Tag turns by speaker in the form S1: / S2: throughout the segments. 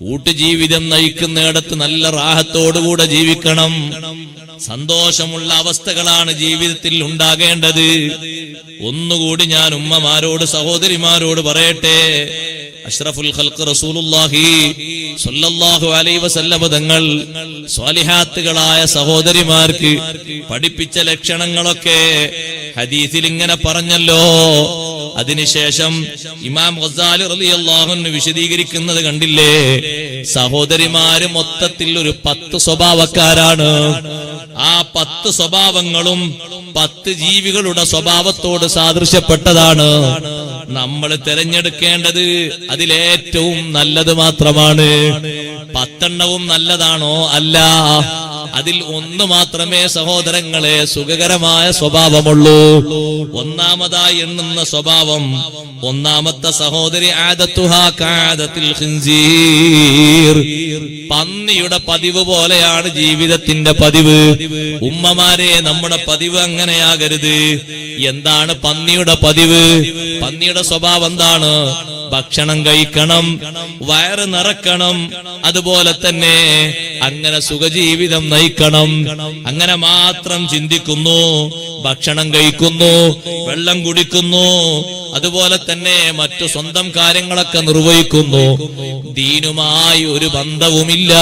S1: കൂട്ടുജീവിതം നയിക്കുന്നിടത്ത് നല്ല റാഹത്തോടുകൂടെ ജീവിക്കണം. സന്തോഷമുള്ള അവസ്ഥകളാണ് ജീവിതത്തിൽ ഉണ്ടാകേണ്ടത്. ഒന്നുകൂടി ഞാൻ ഉമ്മമാരോട് സഹോദരിമാരോട് പറയട്ടെ. അഷ്റഫുൽ ഖൽഖ് റസൂലുള്ളാഹി സ്വല്ലല്ലാഹു അലൈഹി വസല്ലമ തങ്ങൾ സ്വാലിഹാത്തുകളായ സഹോദരിമാർക്ക് പഠിപ്പിച്ച ലക്ഷണങ്ങളൊക്കെ ഹദീസിൽ ഇങ്ങനെ പറഞ്ഞല്ലോ. അതിനുശേഷം ഇമാം ഗസാലി റളിയല്ലാഹു അൻഹു വിശദീകരിക്കുന്നത് കണ്ടില്ലേ? സഹോദരിമാര് മൊത്തത്തിൽ ഒരു പത്ത് സ്വഭാവക്കാരാണ്. ആ പത്ത് സ്വഭാവങ്ങളും പത്ത് ജീവികളുടെ സ്വഭാവത്തോട് സാദൃശ്യപ്പെട്ടതാണ്. നമ്മൾ തിരഞ്ഞെടുക്കേണ്ടത് അതിലേറ്റവും നല്ലത് മാത്രമാണ്. പത്തെണ്ണവും നല്ലതാണോ? അല്ല. അതിൽ ഒന്ന് മാത്രമേ സഹോദരങ്ങളെ സുഖകരമായ സ്വഭാവമുള്ളൂ. ഒന്നാമതായി എണ്ണുന്ന സ്വഭാവം ഒന്നാമത്തെ സഹോദരി പന്നിയുടെ പതിവ് പോലെയാണ് ജീവിതത്തിന്റെ പതിവ്. ഉമ്മമാരെ നമ്മുടെ പതിവ് അങ്ങനെയാകരുത്. എന്താണ് പന്നിയുടെ പതിവ്? പന്നിയുടെ സ്വഭാവം എന്താണ്? ഭക്ഷണം കഴിക്കണം വയറ് നിറക്കണം. അതുപോലെ തന്നെ അങ്ങനെ സുഖജീവിതം നയിക്കണം. അങ്ങനെ മാത്രം ചിന്തിക്കുന്നു. ഭക്ഷണം കഴിക്കുന്നു. വെള്ളം കുടിക്കുന്നു. അതുപോലെ തന്നെ മറ്റു സ്വന്തം കാര്യങ്ങളൊക്കെ നിർവഹിക്കുന്നു. ദീനുമായി ഒരു ബന്ധവുമില്ല.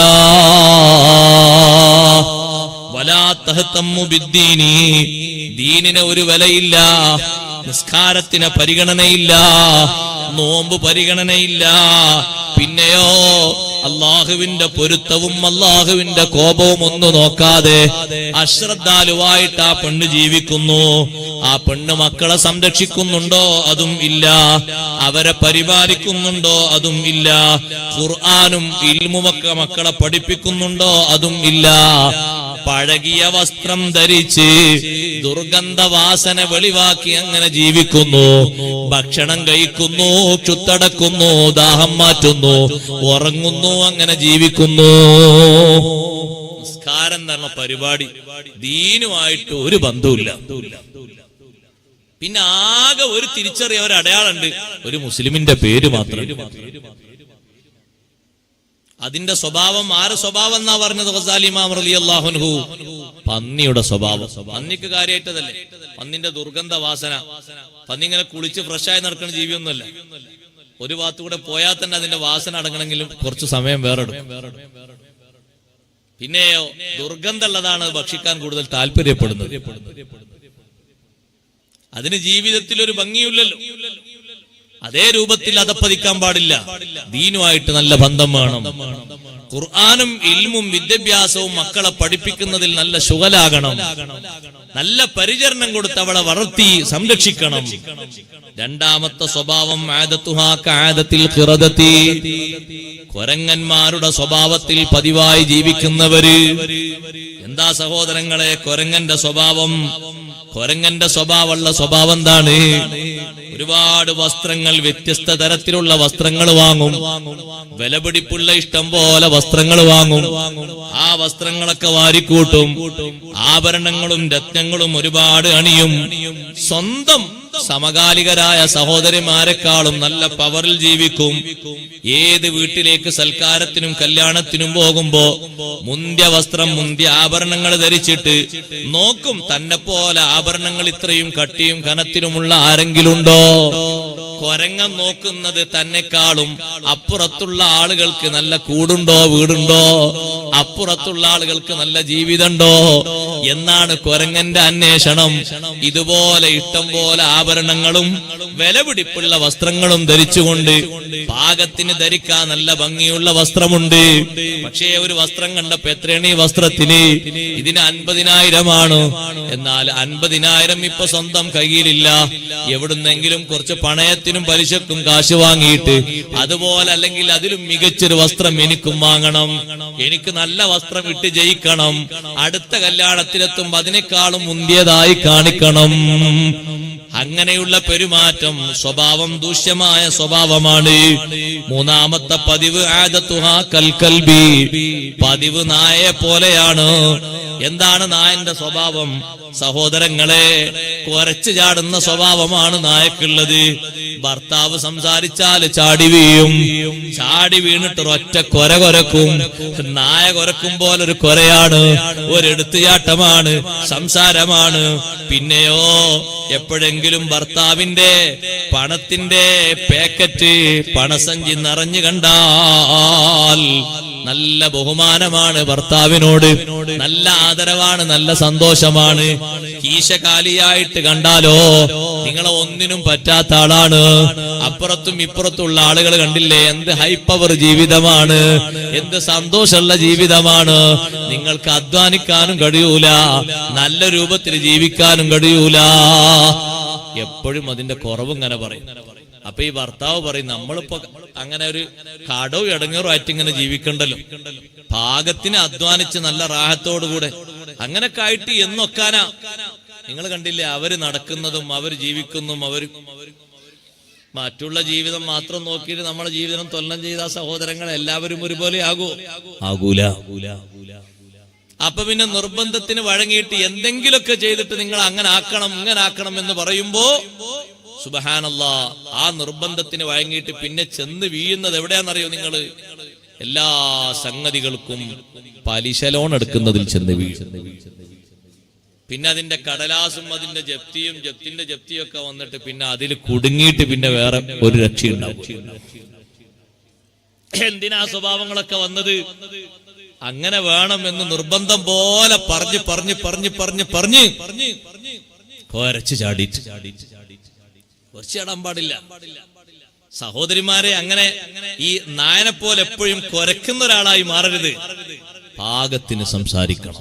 S1: ദീനിന് ഒരു വിലയില്ല. നിസ്കാരത്തിന് പരിഗണനയില്ല. നോമ്പ് പരിഗണനയില്ല. പിന്നെയോ അള്ളാഹുവിന്റെ പൊരുത്തവും അള്ളാഹുവിന്റെ കോപവും ഒന്നു നോക്കാതെ അശ്രദ്ധാലുവായിട്ട് ആ പെണ്ണ് ജീവിക്കുന്നു. ആ പെണ്ണ് മക്കളെ സംരക്ഷിക്കുന്നുണ്ടോ? അതും ഇല്ല. അവരെ പരിപാലിക്കുന്നുണ്ടോ? അതും ഇല്ല. ഖുർആാനും ഇൽമുമൊക്കെ മക്കളെ പഠിപ്പിക്കുന്നുണ്ടോ? അതും ഇല്ല. പഴകിയ വസ്ത്രം ധരിച്ച് ദുർഗന്ധവാസന വെളിവാക്കി അങ്ങനെ ജീവിക്കുന്നു. ഭക്ഷണം കഴിക്കുന്നു ചുത്തടക്കുന്നു ദാഹം മാറ്റുന്നു ഉറങ്ങുന്നു അങ്ങനെ ജീവിക്കുന്നു. നിസ്കാരം എന്ന് പരിപാടി ദീനുമായിട്ട് ഒരു ബന്ധവുമില്ല. പിന്നെ ആകെ ഒരു തിരിച്ചറിയ ഒരു അടയാളുണ്ട് ഒരു മുസ്ലിമിന്റെ പേര് മാത്രം. അതിന്റെ സ്വഭാവം ആരെ സ്വഭാവം എന്നാ പറഞ്ഞത് ഗസാലിമാം റളിയല്ലാഹുൻഹു പന്നിയുടെ സ്വഭാവം. പന്നിക്ക് കാര്യമായിട്ടതല്ലേ പന്നിന്റെ ദുർഗന്ധ വാസന. പന്നി ഇങ്ങനെ കുളിച്ച് ഫ്രഷായി നടക്കുന്ന ജീവിയൊന്നുമല്ല. ഒരു ഭാഗത്തു കൂടെ പോയാൽ തന്നെ അതിന്റെ വാസന അടങ്ങണമെങ്കിലും കുറച്ച് സമയം വേറെ പിന്നെയോ ദുർഗന്ധമുള്ളതാണ് ഭക്ഷിക്കാൻ കൂടുതൽ താല്പര്യപ്പെടുന്നത്. അതിന് ജീവിതത്തിൽ ഒരു ഭംഗിയില്ലല്ലോ അതേ രൂപത്തിൽ അതപ്പതിക്കാൻ പാടില്ല. ദീനുമായിട്ട് നല്ല ബന്ധം വേണം. ഖുർആാനും ഇൽമും വിദ്യാഭ്യാസവും മക്കളെ പഠിപ്പിക്കുന്നതിൽ നല്ല ശുഗലാകണം നല്ല പരിചരണം കൊടുത്ത് അവളെ വളർത്തി സംരക്ഷിക്കണം. രണ്ടാമത്തെ സ്വഭാവം കൊരങ്ങന്മാരുടെ സ്വഭാവത്തിൽ പതിവായി ജീവിക്കുന്നവര്. എന്താ സഹോദരങ്ങളെ കൊരങ്ങന്റെ സ്വഭാവം? കൊരങ്ങന്റെ സ്വഭാവമുള്ള സ്വഭാവം എന്താണ് ഒരുപാട് വസ്ത്രങ്ങൾ വ്യത്യസ്ത തരത്തിലുള്ള വസ്ത്രങ്ങൾ വാങ്ങും. വിലപിടിപ്പുള്ള ഇഷ്ടം പോലെ വസ്ത്രങ്ങൾ വാങ്ങും. ആ വസ്ത്രങ്ങളൊക്കെ വാരിക്കൂട്ടും. ആഭരണങ്ങളും രത്നങ്ങളും ഒരുപാട് അണിയും. സ്വന്തം സമകാലികരായ സഹോദരിമാരെക്കാളും നല്ല പവറിൽ ജീവിക്കും. ഏത് വീട്ടിലേക്ക് സൽക്കാരത്തിനും കല്യാണത്തിനും പോകുമ്പോ മുന്തിയ വസ്ത്രം മുന്തിയ ആഭരണങ്ങൾ ധരിച്ചിട്ട് നോക്കും തന്നെ പോലെ ആഭരണങ്ങൾ ഇത്രയും കട്ടിയും ആരെങ്കിലും ആരെങ്കിലുണ്ടോ കൊരങ്ങൻ നോക്കുന്നത് തന്നെക്കാളും അപ്പുറത്തുള്ള ആളുകൾക്ക് നല്ല കൂടുണ്ടോ വീടുണ്ടോ? അപ്പുറത്തുള്ള ആളുകൾക്ക് നല്ല ജീവിതമുണ്ടോ? എന്നാണ് കൊരങ്ങന്റെ അന്വേഷണം. ഇതുപോലെ ഇഷ്ടം പോലെ ആഭരണങ്ങളും വിലപിടിപ്പുള്ള വസ്ത്രങ്ങളും ധരിച്ചുകൊണ്ട് പാകത്തിന് ധരിക്കാൻ നല്ല ഭംഗിയുള്ള വസ്ത്രമുണ്ട്. പക്ഷേ ഒരു വസ്ത്രം കണ്ടപ്പോ എത്രയാണ് ഈ വസ്ത്രത്തിന്? ഇതിന് അൻപതിനായിരമാണ്. എന്നാൽ അൻപതിനായിരം ഇപ്പൊ സ്വന്തം കയ്യിലില്ല. എവിടുന്നെങ്കിലും കുറച്ച് പണയത്തിനും പലിശക്കും കാശ് വാങ്ങിയിട്ട് അതുപോലെ അല്ലെങ്കിൽ അതിലും മികച്ചൊരു വസ്ത്രം എനിക്കും വാങ്ങണം. എനിക്ക് നല്ല വസ്ത്രം ഇട്ട് ജയിക്കണം. അടുത്ത കല്യാണത്തിലെത്തുമ്പോ അതിനേക്കാളും മുന്തിയതായി കാണിക്കണം. അങ്ങനെയുള്ള പെരുമാറ്റം സ്വഭാവം ദൂഷ്യമായ സ്വഭാവമാണ്. മൂന്നാമത്തെ പതിവ് ആദത്തുഹാ കൽക്കൽബി പതിവ് നായെ പോലെയാണ്. എന്താണ് നായന്റെ സ്വഭാവം? സഹോദരങ്ങളെ കുറച്ച് ചാടുന്ന സ്വഭാവമാണ് നായക്കുള്ളത്. ഭർത്താവ് സംസാരിച്ചാൽ ചാടി വീഴും. ചാടി വീണിട്ട് ഒറ്റ കൊര കൊരക്കും. നായ കൊരക്കും പോലെ ഒരു കൊരയാണ് ഒരെടുത്തുചാട്ടമാണ് സംസാരമാണ്. പിന്നെയോ എപ്പോഴെങ്കിലും ഭർത്താവിന്റെ പണത്തിന്റെ പാക്കറ്റ് പണസഞ്ചി നിറഞ്ഞു കണ്ടാൽ നല്ല ബഹുമാനമാണ് ഭർത്താവിനോട്. നല്ല ആദരവാണ് നല്ല സന്തോഷമാണ്. കീശ കാലിയായിട്ട് കണ്ടാലോ നിങ്ങളെ ഒന്നിനും പറ്റാത്ത ആളാണ്. അപ്പുറത്തും ഇപ്പുറത്തുള്ള ആളുകൾ കണ്ടില്ലേ എന്ത് ഹൈ പവർ ജീവിതമാണ്. എന്ത് സന്തോഷമുള്ള ജീവിതമാണ്. നിങ്ങൾക്ക് അധ്വാനിക്കാനും കഴിയൂല നല്ല രൂപത്തിൽ ജീവിക്കാനും കഴിയൂല. എപ്പോഴും അതിന്റെ കുറവ് ഇങ്ങനെ പറയും. അപ്പൊ ഈ ഭർത്താവ് പറയും നമ്മളിപ്പോ അങ്ങനെ ഒരു കടവും ഇടങ്ങറും ആയിട്ട് ഇങ്ങനെ ജീവിക്കണ്ടല്ലോ. പാകത്തിന് അധ്വാനിച്ച് നല്ല റാഹത്തോടുകൂടെ അങ്ങനൊക്കെ ആയിട്ട് എന്നൊക്കാനാ. നിങ്ങൾ കണ്ടില്ലേ അവർ നടക്കുന്നതും അവർ ജീവിക്കുന്നതും അവർ മറ്റുള്ള ജീവിതം മാത്രം നോക്കിയിട്ട് നമ്മളെ ജീവിതം തൊല്ലം ചെയ്ത സഹോദരങ്ങൾ എല്ലാവരും ഒരുപോലെ ആകൂ. ആകൂല. അപ്പൊ പിന്നെ നിർബന്ധത്തിന് വഴങ്ങിയിട്ട് എന്തെങ്കിലുമൊക്കെ ചെയ്തിട്ട് നിങ്ങൾ അങ്ങനെ ആക്കണം ഇങ്ങനെ ആക്കണം എന്ന് പറയുമ്പോ സുബഹാനല്ല ആ നിർബന്ധത്തിന് വഴങ്ങിയിട്ട് പിന്നെ ചെന്ന് വീഴുന്നത് എവിടെയാണെന്നറിയോ നിങ്ങൾ എല്ലാ സംഗതികൾക്കും പലിശ ലോൺ എടുക്കുന്നതിൽ ചെന്ന് വീഴും പിന്നെ അതിന്റെ കടലാസും അതിന്റെ ജപ്തിയും ജപ്തിന്റെ ജപ്തിയും ഒക്കെ വന്നിട്ട് പിന്നെ അതിൽ കുടുങ്ങിയിട്ട് പിന്നെ വേറെ ഒരു രക്ഷയുണ്ടാവും എന്തിനാ സ്വഭാവങ്ങളൊക്കെ വന്നത് അങ്ങനെ വേണം എന്ന് നിർബന്ധം പോലെ പറഞ്ഞ് പറഞ്ഞ് പറഞ്ഞ് പറഞ്ഞ് പറഞ്ഞ് പറഞ്ഞ് കൊരച്ച് ചാടിച്ച് കുറച്ച് ചാടാൻ പാടില്ല. സഹോദരിമാരെ അങ്ങനെ ഈ നായനെ പോലെ എപ്പോഴും കൊരക്കുന്ന ഒരാളായി മാറരുത്. പാകത്തിന് സംസാരിക്കണം.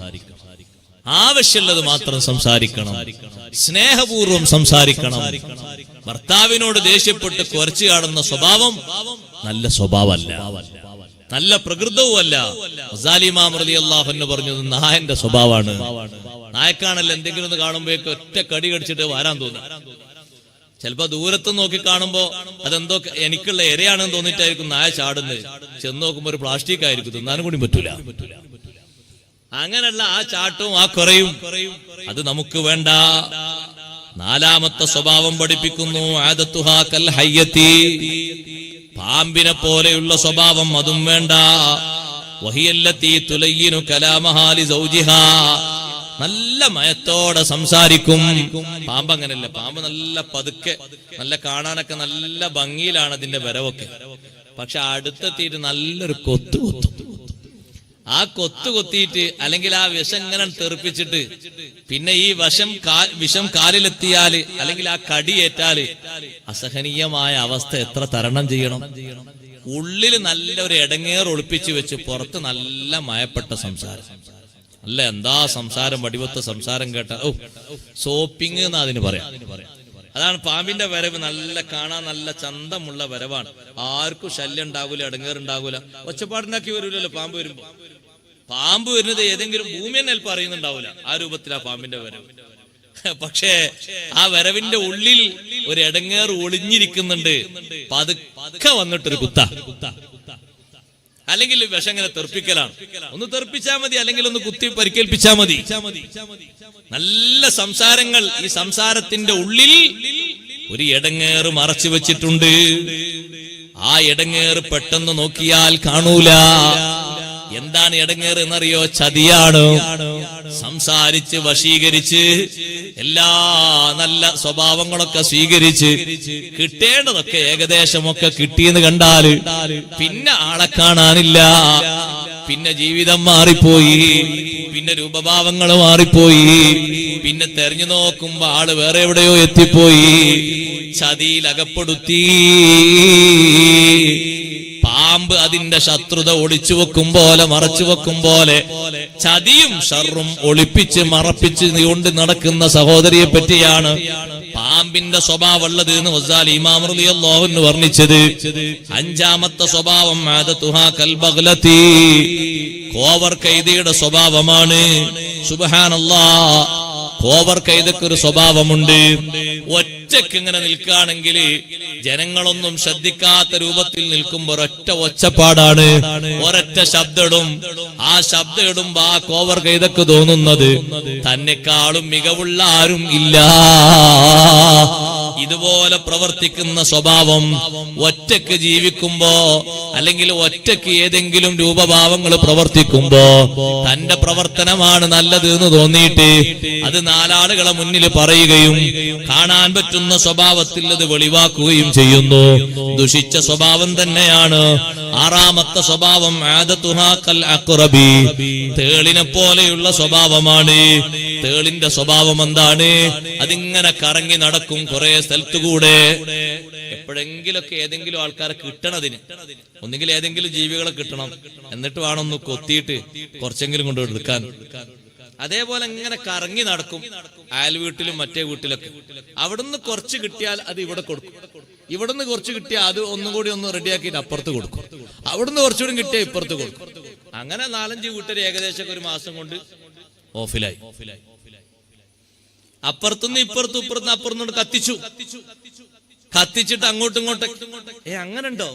S1: ആവശ്യമുള്ളത് മാത്രം സംസാരിക്കണം. സ്നേഹപൂർവം സംസാരിക്കണം. ഭർത്താവിനോട് ദേഷ്യപ്പെട്ട് കുറച്ചു കാണുന്ന സ്വഭാവം നല്ല സ്വഭാവമല്ല. നല്ല പ്രകൃതവുമല്ല. അള്ളാഹുന്ന് പറഞ്ഞത് നായന്റെ സ്വഭാവമാണ്. നായക്കാണല്ലോ എന്തെങ്കിലും ഒന്ന് കാണുമ്പോഴേക്ക് ഒറ്റ കടി കടിച്ചിട്ട് വരാൻ തോന്നും. ചിലപ്പോ ദൂരത്ത് നോക്കി കാണുമ്പോ അതെന്തോ എനിക്കുള്ള ഇരയാണെന്ന് തോന്നിട്ടായിരിക്കും നായ ചാടുന്നത്. ചെന്ന് നോക്കുമ്പോ ഒരു പ്ലാസ്റ്റിക് ആയിരിക്കും. തിന്നാനും കൂടി പറ്റൂല. അങ്ങനെയുള്ള ആ ചാട്ടവും ആ കുറയും. അത് നമുക്ക് വേണ്ട. നാലാമത്തെ സ്വഭാവം പഠിപ്പിക്കുന്നു. ആദത്തുഹാ കൽ ഹയ്യത്തി. പാമ്പിനെ പോലെയുള്ള സ്വഭാവം അതും വേണ്ട. വഹിയല്ലത്തി തുലയ്യനു കലാമഹാലി സൗജിഹാ. നല്ല മയത്തോടെ സംസാരിക്കും. പാമ്പ് അങ്ങനല്ല പാമ്പ് നല്ല പതുക്കെ നല്ല കാണാനൊക്കെ നല്ല ഭംഗിയിലാണ് അതിന്റെ വരവൊക്കെ. പക്ഷെ അടുത്തെത്തിയിട്ട് നല്ലൊരു കൊത്തു കൊത്തും. ആ കൊത്തു കൊത്തിയിട്ട് അല്ലെങ്കിൽ ആ വിഷം ഇങ്ങനെ തെറിപ്പിച്ചിട്ട് പിന്നെ ഈ വശം വിഷം കാലിലെത്തിയാൽ അല്ലെങ്കിൽ ആ കടിയേറ്റാൽ അസഹനീയമായ അവസ്ഥ എത്ര തരണം ചെയ്യണം? ഉള്ളിൽ നല്ലൊരു ഇടങ്ങേർ ഒളിപ്പിച്ചു വെച്ച് പുറത്ത് നല്ല മയപ്പെട്ട സംസാരം. അല്ല എന്താ സംസാരം? വടിവത്ത സംസാരം കേട്ട ഓ സോപ്പിംഗ് എന്ന് അതിന് പറയാം. അതാണ് പാമ്പിന്റെ വരവ്. നല്ല കാണാൻ നല്ല ചന്തമുള്ള വരവാണ്. ആർക്കും ശല്യം ഉണ്ടാകൂല ഇടങ്ങേറുണ്ടാകൂല ഒച്ചപ്പാടുണ്ടാക്കി വരൂലല്ലോ പാമ്പ് വരുമ്പോ. പാമ്പ് വരുന്നത് ഏതെങ്കിലും ഭൂമി തന്നെ അറിയുന്നുണ്ടാവൂല. ആ രൂപത്തിലാ പാമ്പിന്റെ വരവ്. പക്ഷേ ആ വരവിന്റെ ഉള്ളിൽ ഒരു ഇടങ്ങേർ ഒളിഞ്ഞിരിക്കുന്നുണ്ട്. പതുക്കെ വന്നിട്ടൊരു കുത്ത കുത്ത. അല്ലെങ്കിൽ വിഷം ഇങ്ങനെ ഒന്ന് തെറിപ്പിച്ചാ മതി അല്ലെങ്കിൽ ഒന്ന് കുത്തി പരിക്കേൽപ്പിച്ചാൽ മതി. നല്ല സംസാരങ്ങൾ ഈ സംസാരത്തിന്റെ ഉള്ളിൽ ഒരു ഇടങ്ങേറ് മറച്ചു വെച്ചിട്ടുണ്ട്. ആ ഇടങ്ങേറ് പെട്ടെന്ന് നോക്കിയാൽ കാണൂല. എന്താണ് ഇടങ്ങേറ് എന്നറിയോ? ചതിയാണ് സംസാരിച്ച് വശീകരിച്ച് എല്ലാ നല്ല സ്വഭാവങ്ങളൊക്കെ സ്വീകരിച്ച് കിട്ടേണ്ടതൊക്കെ ഏകദേശമൊക്കെ കിട്ടിയെന്ന് കണ്ടാൽ പിന്നെ ആളെ കാണാനില്ല. പിന്നെ ജീവിതം മാറിപ്പോയി. പിന്നെ രൂപഭാവങ്ങൾ മാറിപ്പോയി. പിന്നെ തെരഞ്ഞു നോക്കുമ്പോ ആൾ വേറെ എവിടെയോ എത്തിപ്പോയി. ചതിയിൽ അകപ്പെടുത്തി. പാമ്പ് അതിന്റെ ശത്രുത ഒളിച്ചു വെക്കും പോലെ മറച്ചു വെക്കും പോലെ ചതിയും ഷറും ഒളിപ്പിച്ച് മറപ്പിച്ച് കൊണ്ട് നടക്കുന്ന സഹോദരിയെ പറ്റിയാണ് പാമ്പിന്റെ സ്വഭാവമുള്ളത് എന്ന് വസാൽ ഇമാം എന്ന് അൻഹു വർണിച്ചത്. അഞ്ചാമത്തെ സ്വഭാവം കോവർ കൈതയുടെ സ്വഭാവമാണ്. സുബഹാനല്ലാ കോവർ കൈതക്കൊരു സ്വഭാവമുണ്ട്. ഒറ്റയ്ക്ക് ഇങ്ങനെ നിൽക്കുകയാണെങ്കിൽ ജനങ്ങളൊന്നും ശ്രദ്ധിക്കാത്ത രൂപത്തിൽ നിൽക്കുമ്പോ ഒരൊറ്റ ഒച്ചപ്പാടാണ്. ഒരൊറ്റ ശബ്ദടും. ആ ശബ്ദം ഇടുമ്പോ ആ കോവർ കൈതക്ക് തോന്നുന്നത് തന്നെക്കാളും മികവുള്ള ആരും ഇല്ല. ഇതുപോലെ പ്രവർത്തിക്കുന്ന സ്വഭാവം ഒറ്റയ്ക്ക് ജീവിക്കുമ്പോ അല്ലെങ്കിൽ ഒറ്റയ്ക്ക് ഏതെങ്കിലും രൂപഭാവങ്ങൾ പ്രവർത്തിക്കുമ്പോ തന്റെ പ്രവർത്തനമാണ് നല്ലത് എന്ന് തോന്നിയിട്ട് അത് നാലാളുകളെ മുന്നിൽ പറയുകയും കാണാൻ പറ്റുന്ന സ്വഭാവത്തിൽ അത് വെളിവാക്കുകയും ചെയ്യുന്നു. ദുഷിച്ച സ്വഭാവം തന്നെയാണ്. ആറാമത്തെ സ്വഭാവം ആദത്തുഹാ കൽ അക്റബി. തേളിനെ പോലെയുള്ള സ്വഭാവമാണ്. തേളിന്റെ സ്വഭാവം എന്താണ്? അതിങ്ങനെ കറങ്ങി നടക്കും കുറെ സ്ഥലത്തുകൂടെ. എപ്പോഴെങ്കിലൊക്കെ ഏതെങ്കിലും ആൾക്കാരെ കിട്ടണതിന്. ഒന്നെങ്കിൽ ഏതെങ്കിലും ജീവികളെ കിട്ടണം. എന്നിട്ട് വേണം ഒന്ന് കൊത്തിയിട്ട് കുറച്ചെങ്കിലും കൊണ്ട് എടുക്കാൻ. അതേപോലെ ഇങ്ങനെ കറങ്ങി നടക്കും. അയൽ വീട്ടിലും മറ്റേ വീട്ടിലൊക്കെ. അവിടുന്ന് കുറച്ച് കിട്ടിയാൽ അത് ഇവിടെ കൊടുക്കും. ഇവിടുന്ന് കുറച്ച് കിട്ടിയാൽ അത് ഒന്നും കൂടി ഒന്ന് റെഡിയാക്കിയിട്ട് അപ്പുറത്ത് കൊടുക്കും. അവിടുന്ന് കുറച്ചുകൂടി കിട്ടിയാൽ ഇപ്പുറത്ത് കൊടുക്കും. അങ്ങനെ നാലഞ്ച് വീട്ടിൽ ഏകദേശം ഒരു മാസം കൊണ്ട് ഓഫിലായി. അപ്പുറത്തുനിന്ന് ഇപ്പുറത്തും ഇപ്പുറത്തുനിന്ന് അപ്പുറത്തുനിന്ന് കത്തിച്ചു. കത്തിച്ചിട്ട് അങ്ങോട്ടും ഇങ്ങോട്ടും. ഏ അങ്ങനെ ഉണ്ടോ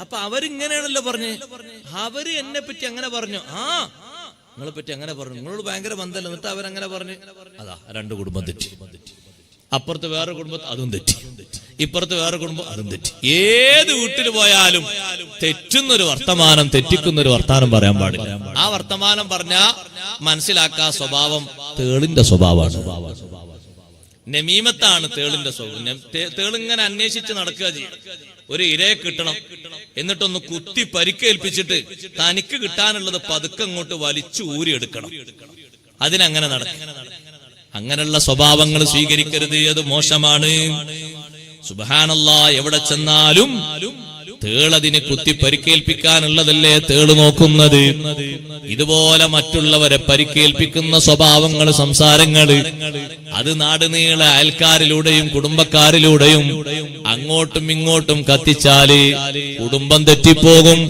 S1: അപ്പൊ അവരിങ്ങനെയാണല്ലോ പറഞ്ഞു. അവർ എന്നെ പറ്റി അങ്ങനെ പറഞ്ഞു. ആ നിങ്ങളെ പറ്റി അങ്ങനെ പറഞ്ഞു. നിങ്ങളോട് ഭയങ്കര ബന്ധമല്ല? എന്നിട്ട് അവരങ്ങനെ പറഞ്ഞു. അതാ രണ്ട് കുടുംബം തെറ്റി. അപ്പുറത്ത് വേറെ കുടുംബം അതും തെറ്റി. ഇപ്പുറത്ത് വേറെ കുടുംബം അതും തെറ്റി. ഏത് വീട്ടിൽ പോയാലും തെറ്റുന്നൊരു വർത്തമാനം തെറ്റിക്കുന്നൊരു വർത്തമാനം പറയാൻ പാടില്ല. ആ വർത്തമാനം പറഞ്ഞ മനസ്സിലാക്കാ സ്വഭാവം തേളിന്റെ സ്വഭാവമാണ്. നമീമത്താണ് തേളിന്റെ സ്വഭാവം. തേളിങ്ങനെ അന്വേഷിച്ച് നടക്കുക ചെയ്യും. ഒരു ഇരയെ കിട്ടണം. എന്നിട്ടൊന്ന് കുത്തി പരിക്കേൽപ്പിച്ചിട്ട് തനിക്ക് കിട്ടാനുള്ളത് പതുക്കെ അങ്ങോട്ട് വലിച്ചു ഊരിയെടുക്കണം. അതിനങ്ങനെ നടക്കും. അങ്ങനെയുള്ള സ്വഭാവങ്ങൾ സ്വീകരിക്കരുത്. അത് മോശമാണ്. സുബഹാനല്ല എവിടെ ചെന്നാലും തേളതിനെ കുത്തി പരിക്കേൽപ്പിക്കാനുള്ളതല്ലേ തേൾ നോക്കുന്നത്? ഇതുപോലെ മറ്റുള്ളവരെ പരിക്കേൽപ്പിക്കുന്ന സ്വഭാവങ്ങൾ സംസാരങ്ങൾ അത് നാടുനീള അയൽക്കാരിലൂടെയും കുടുംബക്കാരിലൂടെയും അങ്ങോട്ടും ഇങ്ങോട്ടും കത്തിച്ചാൽ കുടുംബം തെറ്റിപ്പോകും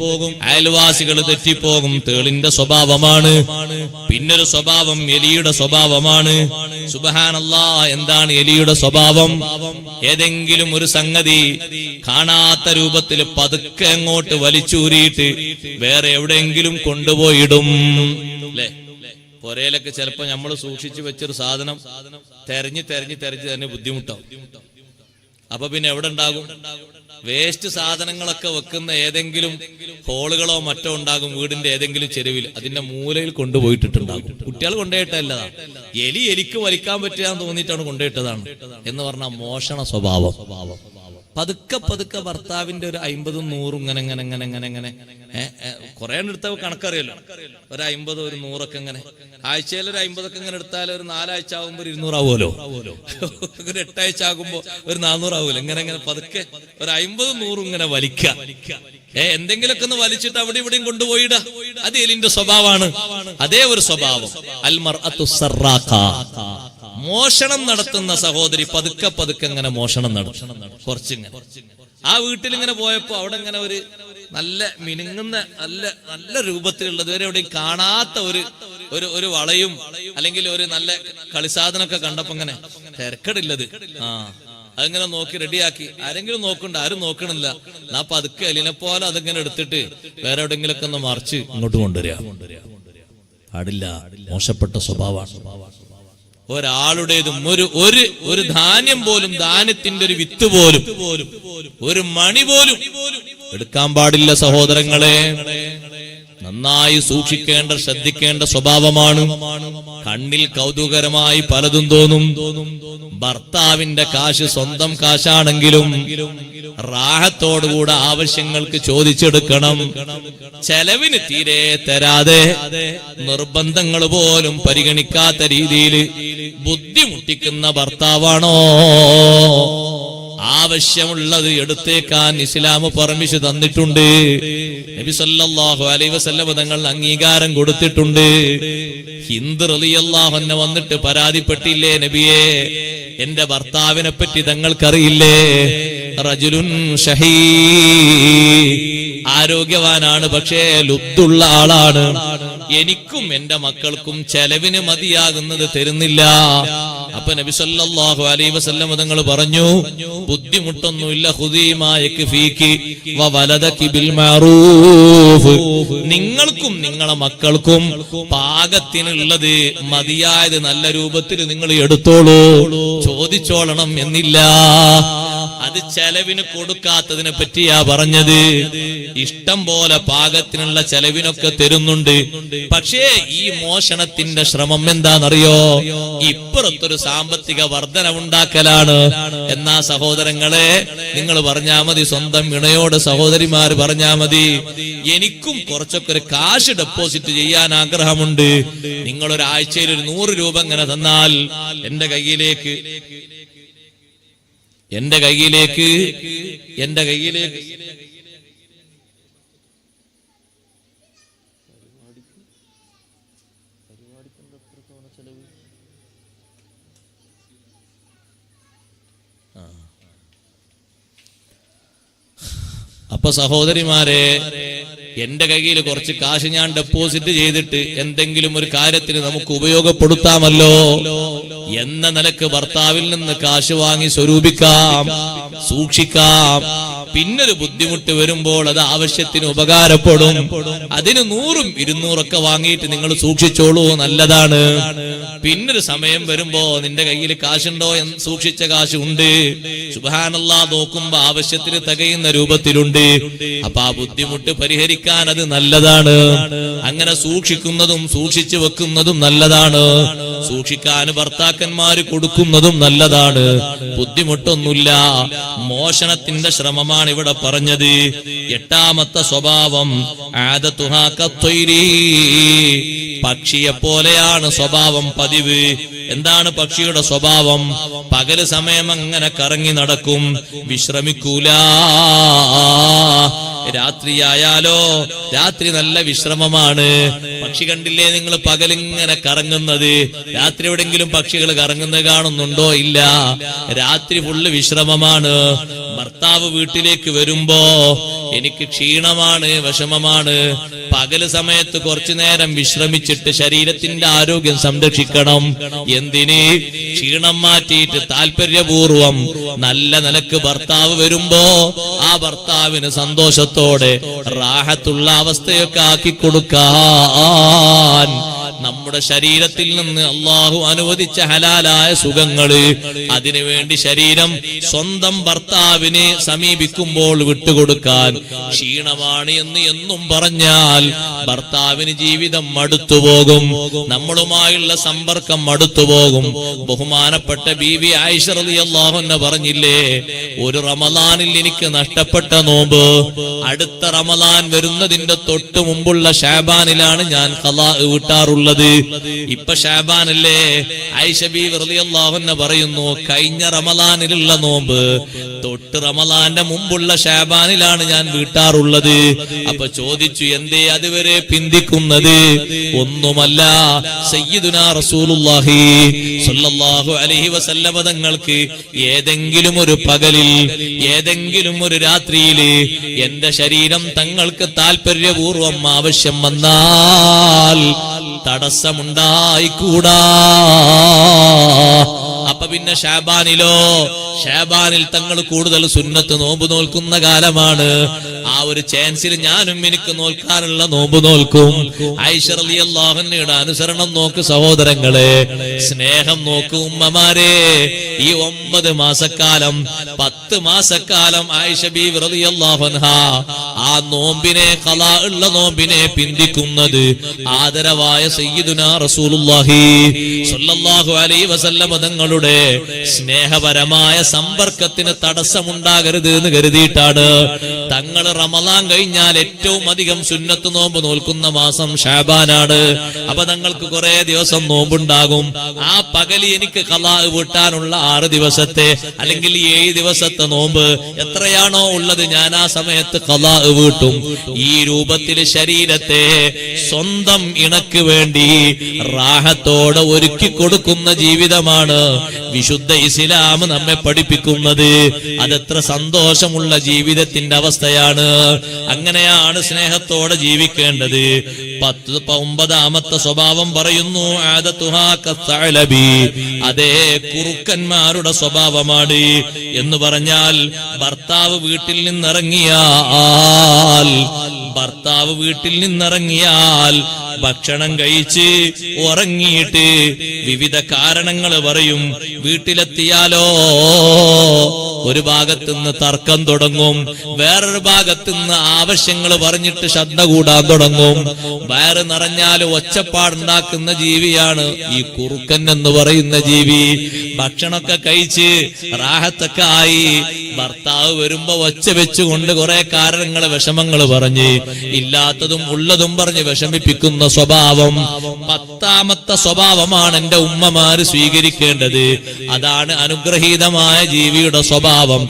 S1: അയൽവാസികൾ തെറ്റിപ്പോകും. തേളിന്റെ സ്വഭാവമാണ്. പിന്നൊരു സ്വഭാവം എലിയുടെ സ്വഭാവമാണ്. സുബഹാനല്ല എന്താണ് എലിയുടെ സ്വഭാവം? ഏതെങ്കിലും ഒരു സംഗതി കാണാത്ത രൂപത്തിൽ പതുക്കെ അങ്ങോട്ട് വലിച്ചൂരിയിട്ട് വേറെ എവിടെയെങ്കിലും കൊണ്ടുപോയിടും. അല്ലേ പുരയിലൊക്കെ ചിലപ്പോ നമ്മൾ സൂക്ഷിച്ചു വെച്ചൊരു സാധനം തെരഞ്ഞ് തെരഞ്ഞ് തെരഞ്ഞ് തന്നെ ബുദ്ധിമുട്ടാവും. അപ്പൊ പിന്നെ എവിടെ ഉണ്ടാകും? വേസ്റ്റ് സാധനങ്ങളൊക്കെ വെക്കുന്ന ഏതെങ്കിലും ഹോളുകളോ മറ്റോ ഉണ്ടാകും വീടിന്റെ ഏതെങ്കിലും ചെരുവിൽ അതിന്റെ മൂലയിൽ കൊണ്ടുപോയിട്ടിട്ടുണ്ടാകും. കുട്ടികൾ കൊണ്ടുപോയിട്ടല്ലതാണ് എലി എലിക്ക് വലിക്കാൻ പറ്റുകയെന്ന് തോന്നിയിട്ടാണ് കൊണ്ടുപോയിട്ടതാണ്. എന്ന് പറഞ്ഞ മോഷണ സ്വഭാവം സ്വഭാവം. പതുക്കെ പതുക്കെ ഭർത്താവിന്റെ ഒരു അമ്പതും നൂറും ഇങ്ങനെ ഇങ്ങനെ ഇങ്ങനെ ഇങ്ങനെ ഇങ്ങനെ. കുറെ എടുത്ത കണക്കറിയല്ലോ. ഒരു അമ്പത് ഒരു നൂറൊക്കെ ഇങ്ങനെ. ആഴ്ചയിൽ ഒരു അമ്പതൊക്കെ ഇങ്ങനെ എടുത്താൽ ഒരു നാലാഴ്ച ആകുമ്പോൾ ഒരു ഇരുന്നൂറാവുമല്ലോ? ഒരു എട്ടാഴ്ച ആകുമ്പോൾ ഒരു നാനൂറാവൂല്ലോ ഇങ്ങനെ ഇങ്ങനെ പതുക്കെ ഒരു അമ്പതും നൂറും ഇങ്ങനെ വലിക്ക. ഏ എന്തെങ്കിലുമൊക്കെ ഒന്ന് വലിച്ചിട്ട് അവിടെ ഇവിടെയും കൊണ്ടുപോയിട. അത് എലിന്റെ സ്വഭാവമാണ്. അതേ ഒരു സ്വഭാവം. അൽമർ മോഷണം നടത്തുന്ന സഹോദരി പതുക്കെ പതുക്കെ ഇങ്ങനെ മോഷണം നടത്തും. കുറച്ചിങ്ങനെ. ആ വീട്ടിൽ ഇങ്ങനെ പോയപ്പോ അവിടെ ഇങ്ങനെ ഒരു നല്ല മിനുങ്ങുന്ന നല്ല നല്ല രൂപത്തിലുള്ളത് വരെ എവിടെയും കാണാത്ത ഒരു ഒരു ഒരു വളയും അല്ലെങ്കിൽ ഒരു നല്ല കളിസാധനമൊക്കെ കണ്ടപ്പോ ഇങ്ങനെ തിരക്കടില്ലത്. ആ അതിങ്ങനെ നോക്കി റെഡിയാക്കി. ആരെങ്കിലും നോക്കണ്ട ആരും നോക്കണില്ല. എന്നാ പതുക്കെ അലിനെ പോലെ അതിങ്ങനെ എടുത്തിട്ട് വേറെ എവിടെങ്കിലൊക്കെ ഒന്ന് മറിച്ച് ഇങ്ങോട്ട് കൊണ്ടുവരിക. പാടില്ല മോശപ്പെട്ട സ്വഭാവമാണ്. ഒരാളുടേതും ഒരു ഒരു ഒരു ധാന്യം പോലും ധാന്യത്തിന്റെ ഒരു വിത്ത് പോലും ഒരു മണി പോലും എടുക്കാൻ പാടില്ല സഹോദരങ്ങളെ. നന്നായി സൂക്ഷിക്കേണ്ട ശ്രദ്ധിക്കേണ്ട സ്വഭാവമാണ്. കണ്ണിൽ കൗതുകരമായി പലതും തോന്നും. ഭർത്താവിന്റെ കാശ് സ്വന്തം കാശാണെങ്കിലും റാഹത്തോടുകൂടെ ആവശ്യങ്ങൾക്ക് ചോദിച്ചെടുക്കണം. ചെലവിന് തീരെ തരാതെ നിർബന്ധങ്ങൾ പോലും പരിഗണിക്കാത്ത രീതിയിൽ ബുദ്ധിമുട്ടിക്കുന്ന ഭർത്താവാണോ? ആവശ്യമുള്ളത് എടുത്തേക്കാൻ ഇസ്ലാം പെർമിഷൻ തന്നിട്ടുണ്ട്. നബി സല്ലല്ലാഹു അലൈഹി വസല്ലം തങ്ങൾ അംഗീകാരം കൊടുത്തിട്ടുണ്ട്. ഹിന്ദ് റളിയല്ലാഹു എന്നെ വന്നിട്ട് പരാതിപ്പെട്ടില്ലേ നബിയെ? എന്റെ ഭർത്താവിനെ പറ്റി തങ്ങൾക്കറിയില്ലേ? റജുലുൻ ഷഹീ. ആരോഗ്യവാനാണ് പക്ഷേ ലുത്തുള്ള ആളാണ്. എനിക്കും എന്റെ മക്കൾക്കും ചെലവിന് മതിയാകുന്നത് തരുന്നില്ല. അപ്പൊ നബി സല്ലല്ലാഹു അലൈഹി വസല്ലം തങ്ങൾ പറഞ്ഞു ബുദ്ധിമുട്ടൊന്നുമില്ല വലദക്കി ബിൽ മഅറൂഫ്. നിങ്ങൾക്കും നിങ്ങളെ മക്കൾക്കും പാകത്തിനുള്ളത് മതിയായത് നല്ല രൂപത്തിൽ നിങ്ങൾ എടുത്തോളൂ. ചോദിച്ചോളണം എന്നില്ല. അത് ചെലവിന് കൊടുക്കാത്തതിനെ പറ്റിയാ പറഞ്ഞത്. ഇഷ്ടം പോലെ പാകത്തിനുള്ള ചെലവിനൊക്കെ തരുന്നുണ്ട്. പക്ഷേ ഈ മോഷണത്തിന്റെ ശ്രമം എന്താണെന്നറിയോ? ഇപ്പുറത്തൊരു സാമ്പത്തിക വർധന ഉണ്ടാക്കലാണ് എന്നാ സഹോദരങ്ങളെ നിങ്ങൾ പറഞ്ഞാ മതി സ്വന്തം ഇണയോട് സഹോദരിമാര് പറഞ്ഞാ മതി. എനിക്കും കുറച്ചൊക്കെ ഒരു കാശ് ഡെപ്പോസിറ്റ് ചെയ്യാൻ ആഗ്രഹമുണ്ട്. നിങ്ങൾ ഒരാഴ്ചയിൽ ഒരു നൂറ് രൂപ ഇങ്ങനെ തന്നാൽ എന്റെ കയ്യിലേക്ക് എന്റെ കയ്യിലേക്ക് എന്റെ കയ്യിലേക്ക്. അപ്പൊ സഹോദരിമാരെ എന്റെ കയ്യിൽ കുറച്ച് കാശ് ഞാൻ ഡെപ്പോസിറ്റ് ചെയ്തിട്ട് എന്തെങ്കിലും ഒരു കാര്യത്തിന് നമുക്ക് ഉപയോഗപ്പെടുത്താമല്ലോ എന്ന നിലയ്ക്ക് ഭർത്താവിൽ നിന്ന് കാശ് വാങ്ങി സ്വരൂപിക്കാം സൂക്ഷിക്കാം. പിന്നൊരു ബുദ്ധിമുട്ട് വരുമ്പോൾ അത് ആവശ്യത്തിന് ഉപകാരപ്പെടും. അതിന് നൂറും ഇരുന്നൂറൊക്കെ വാങ്ങിയിട്ട് നിങ്ങൾ സൂക്ഷിച്ചോളൂ നല്ലതാണ്. പിന്നൊരു സമയം വരുമ്പോ നിന്റെ കയ്യിൽ കാശുണ്ടോ എന്ന് സൂക്ഷിച്ച കാശ് ഉണ്ട് സുബാനല്ല നോക്കുമ്പോ ആവശ്യത്തിന് തികയുന്ന രൂപത്തിലുണ്ട്. അപ്പൊ ആ ബുദ്ധിമുട്ട് പരിഹരിക്കാൻ അത് നല്ലതാണ്. അങ്ങനെ സൂക്ഷിക്കുന്നതും സൂക്ഷിച്ചു വെക്കുന്നതും നല്ലതാണ്. സൂക്ഷിക്കാൻ ഭർത്താക്കന്മാര് കൊടുക്കുന്നതും നല്ലതാണ്. ബുദ്ധിമുട്ടൊന്നുമില്ല. മോഷണത്തിന്റെ ശ്രമമാണ് ഇവിടെ പറഞ്ഞത്. എട്ടാമത്തെ സ്വഭാവം. പക്ഷിയെ പോലെയാണ് സ്വഭാവം പതിവ്. എന്താണ് പക്ഷിയുടെ സ്വഭാവം? പകൽ സമയം അങ്ങനെ കറങ്ങി നടക്കും. വിശ്രമിക്കൂല. രാത്രിയായാലോ രാത്രി നല്ല വിശ്രമമാണ്. പക്ഷി കണ്ടില്ലേ നിങ്ങൾ പകലിങ്ങനെ കറങ്ങുന്നത്? രാത്രി എവിടെങ്കിലും പക്ഷികൾ കറങ്ങുന്നത് കാണുന്നുണ്ടോ? ഇല്ല. രാത്രി ഫുള്ള് വിശ്രമമാണ്. ഭർത്താവ് വീട്ടിലേക്ക് വരുമ്പോ എനിക്ക് ക്ഷീണമാണ് വിഷമമാണ്. പകൽ സമയത്ത് കുറച്ചു നേരം വിശ്രമിച്ചിട്ട് ശരീരത്തിന്റെ ആരോഗ്യം സംരക്ഷിക്കണം. എന്തിന്? ക്ഷീണം മാറ്റിയിട്ട് താല്പര്യപൂർവം നല്ല നിലയ്ക്ക് ഭർത്താവ് വരുമ്പോ ആ ഭർത്താവിന് സന്തോഷത്തോടെ റാഹത്തുള്ള അവസ്ഥയൊക്കെ ആക്കി കൊടുക്കാൻ നമ്മുടെ ശരീരത്തിൽ നിന്ന് അള്ളാഹു അനുവദിച്ച ഹലാലായ സുഖങ്ങൾ അതിനുവേണ്ടി ശരീരം സ്വന്തം ഭർത്താവിനെ സമീപിക്കുമ്പോൾ വിട്ടുകൊടുക്കാൻ ക്ഷീണമാണ് എന്ന് എന്നും പറഞ്ഞാൽ ഭർത്താവിന് ജീവിതം മടുത്തുപോകും നമ്മളുമായുള്ള സമ്പർക്കം മടുത്തുപോകും ബഹുമാനപ്പെട്ട ബി വി അള്ളാഹു അള്ളാഹുന്നെ പറഞ്ഞില്ലേ ഒരു റമദാനിൽ എനിക്ക് നഷ്ടപ്പെട്ട നോമ്പ് അടുത്ത റമദാൻ വരുന്നതിന്റെ തൊട്ട് മുമ്പുള്ള ഷാബാനിലാണ് ഞാൻ കലാ വീട്ടാറുള്ളത്. ഇപ്പൊ ഷാബാനല്ലേ ഐഷബി വെറുതെയല്ലാവെന്ന് പറയുന്നു കഴിഞ്ഞ റമലാനിലുള്ള നോമ്പ് തൊട്ട് റമലാന്റെ മുമ്പുള്ള ഷാബാനിലാണ് ഞാൻ വീട്ടാറുള്ളത്. അപ്പൊ ചോദിച്ചു എന്തേ അതുവരെ പിന്തിക്കുന്നത്? ഒന്നുമല്ല സയ്യിദുനാ അലൈഹി വസല്ലമ തങ്ങൾക്ക് ഏതെങ്കിലും ഒരു പകലിൽ ഏതെങ്കിലും ഒരു രാത്രിയിൽ എന്റെ ശരീരം തങ്ങൾക്ക് താല്പര്യപൂർവം ആവശ്യം വന്നാൽ തടസ്സമുണ്ടായിക്കൂടാ. അപ്പൊ പിന്നെ ഷാബാനിലോ? ഷാബാനിൽ തങ്ങൾ കൂടുതൽ സുന്നത്ത് നോമ്പ് നോൽക്കുന്ന കാലമാണ്. ആ ഒരു ചാൻസിൽ ഞാനും എനിക്ക് നോൽക്കാനുള്ള നോമ്പ് നോൽക്കും. ഐഷർ അനുസരണം നോക്ക് സഹോദരങ്ങളെ. സ്നേഹം നോക്ക് ഉമ്മമാരെ. ഈ ഒമ്പത് മാസക്കാലം പത്ത് മാസക്കാലം ആയിഷ ആ നോമ്പിനെ കലാ ഉള്ള നോമ്പിനെ പിന്തിക്കുന്നത് ആദരവായ സയ്യിദുനാ റസൂലുള്ളാഹി സ്വല്ലല്ലാഹു അലൈഹി വസല്ലം സ്നേഹപരമായ സമ്പർക്കത്തിന് തടസ്സമുണ്ടാകരുത് എന്ന് കരുതിയിട്ടാണ്. തങ്ങൾ റമലാൻ കഴിഞ്ഞാൽ ഏറ്റവും അധികം സുന്നത്ത് നോമ്പ് നോൽക്കുന്ന മാസം ഷാബാനാണ്. അപ്പൊ തങ്ങൾക്ക് കുറെ ദിവസം നോമ്പുണ്ടാകും. ആ പകലി എനിക്ക് കലാ വീട്ടാനുള്ള ആറ് ദിവസത്തെ അല്ലെങ്കിൽ ഏഴ് ദിവസത്തെ നോമ്പ് എത്രയാണോ ഉള്ളത് ഞാൻ ആ സമയത്ത് കലാ വീട്ടും. ഈ രൂപത്തിൽ ശരീരത്തെ സ്വന്തം ഇണക്ക് വേണ്ടി റാഹത്തോടെ ഒരുക്കി കൊടുക്കുന്ന ജീവിതമാണ്. വിശുദ്ധ ഇസ്ലാം നമ്മെ പഠിപ്പിക്കുന്നത്. അതെത്ര സന്തോഷമുള്ള ജീവിതത്തിന്റെ അവസ്ഥയാണ്. അങ്ങനെയാണ് സ്നേഹത്തോടെ ജീവിക്കേണ്ടത്. പത്ത് ഒമ്പതാമത്തെ സ്വഭാവം പറയുന്നു. അതേ കുറുക്കന്മാരുടെ സ്വഭാവമാണ്. എന്ന് പറഞ്ഞാൽ ഭർത്താവ് വീട്ടിൽ നിന്നിറങ്ങിയാൽ ഭർത്താവ് വീട്ടിൽ നിന്നിറങ്ങിയാൽ ഭക്ഷണം കഴിച്ച് ഉറങ്ങിയിട്ട് വിവിധ കാരണങ്ങൾ പറയും. വീട്ടിലെത്തിയാലോ? ഒരു ഭാഗത്തുനിന്ന് തർക്കം തുടങ്ങും. വേറൊരു ഭാഗത്തുനിന്ന് ആവശ്യങ്ങൾ പറഞ്ഞിട്ട് ശ്രദ്ധ കൂടാൻ തുടങ്ങും. വയറ് നിറഞ്ഞാൽ ഒച്ചപ്പാടുണ്ടാക്കുന്ന ജീവിയാണ് ഈ കുറുക്കൻ എന്ന് പറയുന്ന ജീവി. ഭക്ഷണമൊക്കെ കഴിച്ച് റാഹത്തൊക്കെ ആയി. ഭർത്താവ് വരുമ്പോ ഒച്ച വെച്ചുകൊണ്ട് കുറെ കാരണങ്ങൾ വിഷമങ്ങൾ പറഞ്ഞ് ഇല്ലാത്തതും ഉള്ളതും പറഞ്ഞ് വിഷമിപ്പിക്കുന്ന സ്വഭാവം പത്താമത്തെ സ്വഭാവമാണ് എന്റെ ഉമ്മമാര് സ്വീകരിക്കേണ്ടത്. അതാണ് അനുഗ്രഹീതമായ ജീവിയുടെ സ്വഭാവം.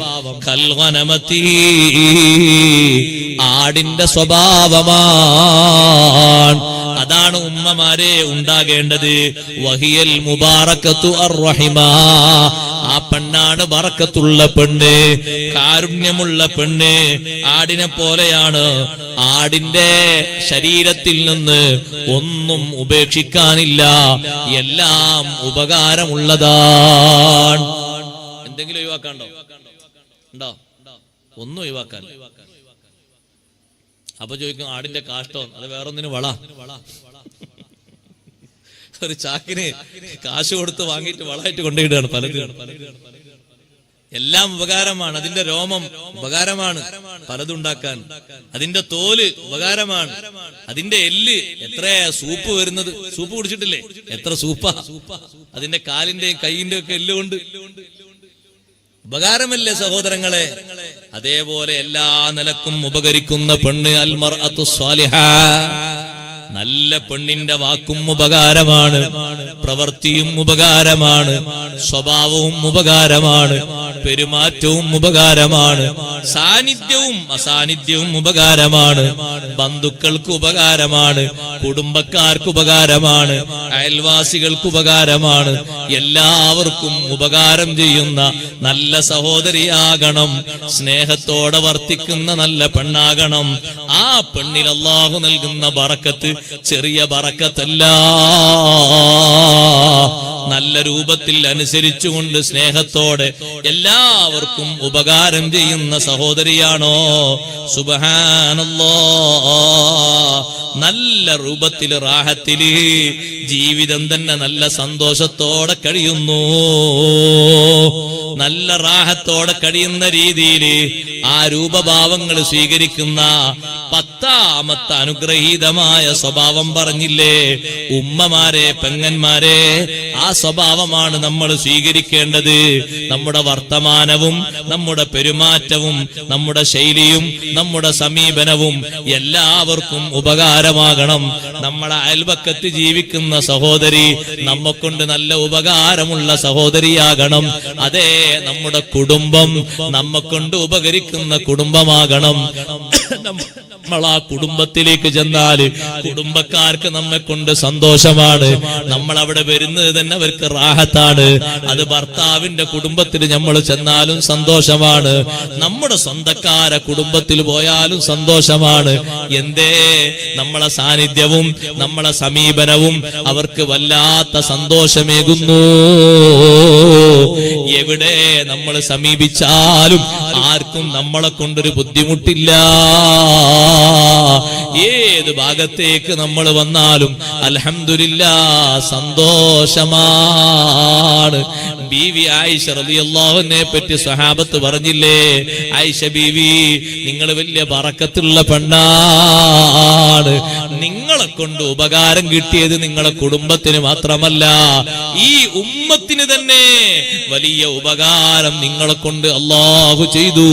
S1: കൽവനമത്തി ആടിന്റെ സ്വഭാവമാണ്. അതാണ് ഉമ്മമാരെ ഉണ്ടാകേണ്ടത്. വഹിയൽ മുബാറക്കത്തു അർറഹിമ ആ പെണ്ണാണ് വറക്കത്തുള്ള പെണ്ണ് കാരുണ്യമുള്ള പെണ്ണ് ആടിനെ പോലെയാണ്. ആടിന്റെ ശരീരത്തിൽ നിന്ന് ഒന്നും ഉപേക്ഷിക്കാനില്ല എല്ലാം ഉപകാരമുള്ളതാണ്. എന്തെങ്കിലും ഒഴിവാക്കാണ്ടോ ഉണ്ടോ? ഒന്നും ഒഴിവാക്കാൻ അപ്പൊ ചോദിക്കും ആടിന്റെ കാഷ്ടം അത് വേറൊന്നിന് വള? ഒരു ചാക്കിന് കാശ് കൊടുത്ത് വാങ്ങിയിട്ട് വളമായിട്ട് കൊണ്ടുപോയിടുകയാണ് പലതും. എല്ലാം ഉപകാരമാണ്. അതിന്റെ രോമം ഉപകാരമാണ് പലതുണ്ടാക്കാൻ അതിന്റെ തോൽ ഉപകാരമാണ്. അതിന്റെ എല്ല് എത്ര സൂപ്പ് വരുന്നത്? സൂപ്പ് കുടിച്ചിട്ടില്ലേ? എത്ര സൂപ്പാ? അതിന്റെ കാലിന്റെയും കൈയിന്റെയും ഒക്കെ എല്ല് കൊണ്ട്. ഉപകാരമല്ലേ സഹോദരങ്ങളെ? അതേപോലെ എല്ലാ നിലക്കും ഉപകരിക്കുന്ന പെണ്ണ് അൽമർ നല്ല പെണ്ണിന്റെ വാക്കും ഉപകാരമാണ് പ്രവൃത്തിയും ഉപകാരമാണ് സ്വഭാവവും ഉപകാരമാണ്. പെരുമാറ്റവും ഉപകാരമാണ്. സാന്നിധ്യവും അസാന്നിധ്യവും ഉപകാരമാണ്. ബന്ധുക്കൾക്ക് ഉപകാരമാണ്. കുടുംബക്കാർക്ക് ഉപകാരമാണ്. അയൽവാസികൾക്ക് ഉപകാരമാണ്. എല്ലാവർക്കും ഉപകാരം ചെയ്യുന്ന നല്ല സഹോദരിയാകണം. സ്നേഹത്തോടെ വർത്തിക്കുന്ന നല്ല പെണ്ണാകണം. ആ പെണ്ണിൽ അള്ളാഹു നൽകുന്ന ബറക്കത്ത് ചെറിയ ബറക്കത്തല്ല. നല്ല രൂപത്തിൽ അനുസരിച്ചുകൊണ്ട് സ്നേഹത്തോടെ എല്ലാവർക്കും ഉപകാരം ചെയ്യുന്ന സഹോദരിയാണോ? സുബഹാനല്ലോ നല്ല രൂപത്തിൽ റാഹത്തിൽ ജീവിതം തന്നെ നല്ല സന്തോഷത്തോടെ കഴിയുന്നു. നല്ല റാഹത്തോടെ കഴിയുന്ന രീതിയിൽ ആ രൂപഭാവങ്ങൾ സ്വീകരിക്കുന്ന പത്താമത്തെ അനുഗ്രഹീതമായ സ്വഭാവം പറഞ്ഞില്ലേ? ഉമ്മമാരെ പെങ്ങന്മാരെ ആ സ്വഭാവമാണ് നമ്മൾ സ്വീകരിക്കേണ്ടത്. നമ്മുടെ വർത്തമാനവും നമ്മുടെ പെരുമാറ്റവും നമ്മുടെ ശൈലിയും നമ്മുടെ സമീപനവും എല്ലാവർക്കും ഉപകാരമാകണം. നമ്മളെ അയൽപക്കത്ത് ജീവിക്കുന്ന സഹോദരി നമ്മക്കൊണ്ട് നല്ല ഉപകാരമുള്ള സഹോദരിയാകണം. അതേ നമ്മുടെ കുടുംബം നമ്മക്കൊണ്ട് ഉപകരിക്കുന്ന കുടുംബമാകണം. നമ്മൾ ആ കുടുംബത്തിലേക്ക് ചെന്നാൽ കുടുംബക്കാർക്ക് നമ്മെ കൊണ്ട് സന്തോഷമാണ്. നമ്മൾ അവിടെ വരുന്നത് തന്നെ അവർക്ക് റാഹത്താണ്. അത് ഭർത്താവിന്റെ കുടുംബത്തിൽ നമ്മൾ ചെന്നാലും സന്തോഷമാണ്. നമ്മുടെ സ്വന്തക്കാരെ കുടുംബത്തിൽ പോയാലും സന്തോഷമാണ്. എന്തേ? നമ്മളെ സാന്നിധ്യവും നമ്മളെ സമീപനവും അവർക്ക് വല്ലാത്ത സന്തോഷമേകുന്നു. എവിടെ നമ്മൾ സമീപിച്ചാലും ആർക്കും നമ്മളെ കൊണ്ടൊരു ബുദ്ധിമുട്ടില്ല. ഏത് ഭാഗത്തേക്ക് നമ്മൾ വന്നാലും അലഹമില്ല സന്തോഷമാണ്. ബീവി ആയിഷ റളിയല്ലാഹുവിനെ പറ്റി സ്വഹാബത്ത് പറഞ്ഞില്ലേ ആയിഷ ബീവി നിങ്ങൾ വലിയ പറക്കത്തിലുള്ള പെണ്ണാണ്. നിങ്ങളെ കൊണ്ട് ഉപകാരം കിട്ടിയത് നിങ്ങളെ കുടുംബത്തിന് മാത്രമല്ല ഈ ഉമ്മത്തിന് തന്നെ വലിയ ഉപകാരം നിങ്ങളെ കൊണ്ട് അള്ളാഹു ചെയ്തു